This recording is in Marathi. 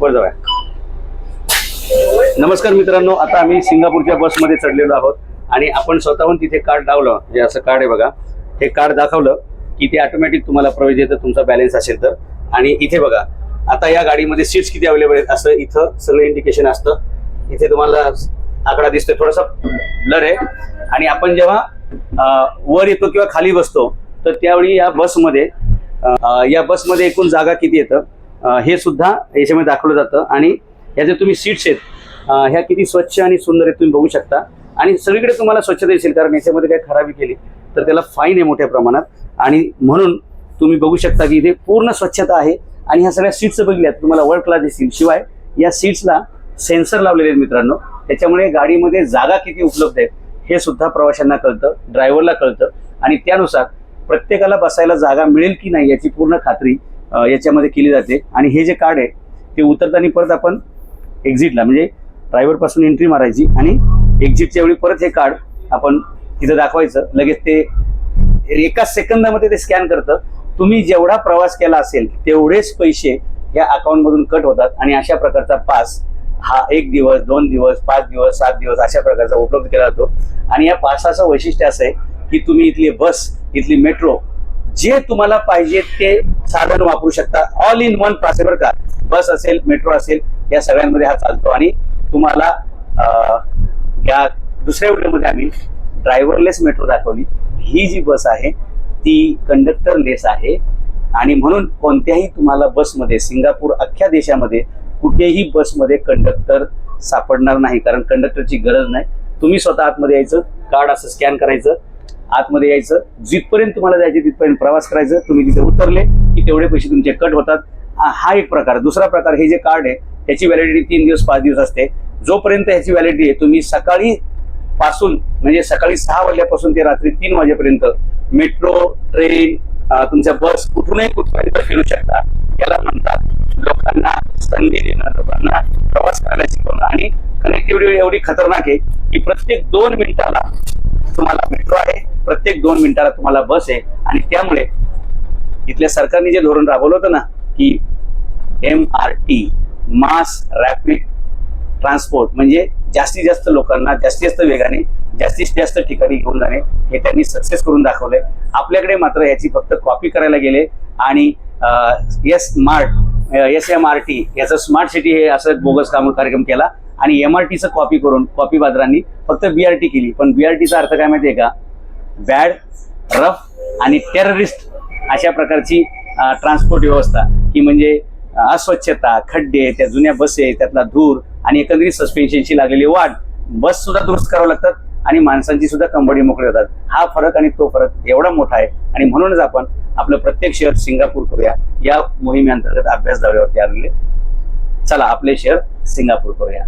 वर जाऊया. नमस्कार मित्रांनो आता आम्ही सिंगापूरच्या बसमध्ये चढलेलो आहोत आणि आपण स्वतःहून तिथे कार्ड लावलं. जे असं कार्ड आहे बघा हे कार्ड दाखवलं की ते ऑटोमॅटिक तुम्हाला प्रवेश देतं तुमचा बॅलन्स असेल तर. आणि इथे बघा आता या गाडीमध्ये सीट्स किती अवेलेबल आहेत? असं इथं सगळं इंडिकेशन असतं. इथे तुम्हाला आकडा दिसतोय थोडासा ब्लर आहे. आणि आपण जेव्हा वर येतो किंवा खाली बसतो तर त्यावेळी या बसमध्ये या बसमध्ये एकूण जागा किती येतं? हे सुद्धा याच्यामध्ये दाखवलं जातं. आणि ह्या जे तुम्ही सीट्स आहेत ह्या किती स्वच्छ आणि सुंदर आहेत तुम्ही बघू शकता. आणि सगळीकडे तुम्हाला स्वच्छता दिसेल कारण याच्यामध्ये काही खराबी केली तर त्याला फाईन आहे मोठ्या प्रमाणात. आणि म्हणून तुम्ही बघू शकता की इथे पूर्ण स्वच्छता आहे. आणि ह्या सगळ्या सीट्स बघल्यात तुम्हाला वर्ल्ड क्लास दिसतील. शिवाय या सीट्सला सेन्सर लावलेले आहेत मित्रांनो. त्याच्यामुळे गाडीमध्ये जागा किती उपलब्ध आहेत हे सुद्धा प्रवाशांना कळतं ड्रायव्हरला कळतं. आणि त्यानुसार प्रत्येकाला बसायला जागा मिळेल की नाही याची पूर्ण खात्री याच्यामध्ये केली जाते. आणि हे जे कार्ड आहे ते उतरताना परत आपण एक्झिटला म्हणजे ड्रायव्हरपासून एंट्री मारायची आणि एक्झिटच्या वेळी परत हे कार्ड आपण तिथं दाखवायचं. लगेच ते एका सेकंदामध्ये ते स्कॅन करतं. तुम्ही जेवढा प्रवास केला असेल तेवढेच पैसे या अकाउंटमधून कट होतात आणि अशा प्रकारचा पास हा एक दिवस दोन दिवस पाच दिवस सात दिवस अशा प्रकारचा उपलब्ध केला जातो. आणि या पासाचं वैशिष्ट्य असं आहे की तुम्ही इथली बस इथली मेट्रो जे तुम्हाला पाहिजे ते साधन वापरू शकता. ऑल इन वन पास बरं का. बस असेल मेट्रो असेल या सगळ्यांमध्ये हा चालतो. आणि तुम्हाला या दुसऱ्या व्हिडिओमध्ये आम्ही ड्रायव्हरलेस मेट्रो दाखवली. ही जी बस आहे ती कंडक्टर लेस आहे. आणि म्हणून कोणत्याही तुम्हाला बसमध्ये सिंगापूर अख्ख्या देशामध्ये कुठेही बसमध्ये कंडक्टर सापडणार नाही. कारण कंडक्टरची गरज नाही. तुम्ही स्वतः आतमध्ये यायचं कार्ड असं स्कॅन करायचं. आतमध्ये यायचं. जिथपर्यंत तुम्हाला जायचं तिथपर्यंत प्रवास करायचं. तुम्ही तिथे उतरले की तेवढे पैसे तुमचे कट होतात. हा- एक प्रकार. दुसरा प्रकार हे जे कार्ड आहे त्याची व्हॅलिडिटी तीन दिवस पाच दिवस असते. जोपर्यंत ह्याची व्हॅलिडिटी आहे तुम्ही सकाळी पासून म्हणजे सकाळी सहा वाजल्यापासून ते रात्री तीन वाजेपर्यंत मेट्रो ट्रेन तुमच्या बस कुठूनही कुठपर्यंत फिरू शकता याला म्हणतात लोकांना संधी देणं लोकांना प्रवास करायला शिकवणं आणि कनेक्टिव्हिटी एवढी खतरनाक आहे की प्रत्येक दोन मिनिटाला तुम्हाला मेट्रो आहे प्रत्येक दोन मिनिटाला तुम्हाला बस आहे. आणि त्यामुळे इथल्या सरकारने जे धोरण राबवलं होतं ना की M R T mass rapid transport म्हणजे जास्तीत जास्त लोकांना जास्तीत जास्त वेगाने जास्तीत जास्त ठिकाणी घेऊन जाणे हे त्यांनी सक्सेस करून दाखवलंय. आपल्याकडे मात्र याची फक्त कॉपी करायला गेले आणि S smart S M R T याचं स्मार्ट सिटी हे असं बोगस काम कार्यक्रम केला आणि एम आर टीचं कॉपी करून कॉपी बाजारांनी फक्त बीआरटी केली. पण बीआरटीचा अर्थ काय माहितीये का? बॅड रफ आणि टेररिस्ट अशा प्रकारची ट्रान्सपोर्ट व्यवस्था की म्हणजे अस्वच्छता खड्डे त्या जुन्या बसे त्यातला धूर आणि एकंदरीत सस्पेन्शनची लागलेली वाट बस सुद्धा दुरुस्त करावं लागतात आणि माणसांची सुद्धा कंबडी मोकळी होतात. हा फरक आणि तो फरक एवढा मोठा आहे आणि म्हणूनच आपण आपलं प्रत्येक शहर सिंगापूर करूया. या मोहिमेअंतर्गत अभ्यास दौऱ्यावरती आलेले. चला आपले शहर सिंगापूर करूया.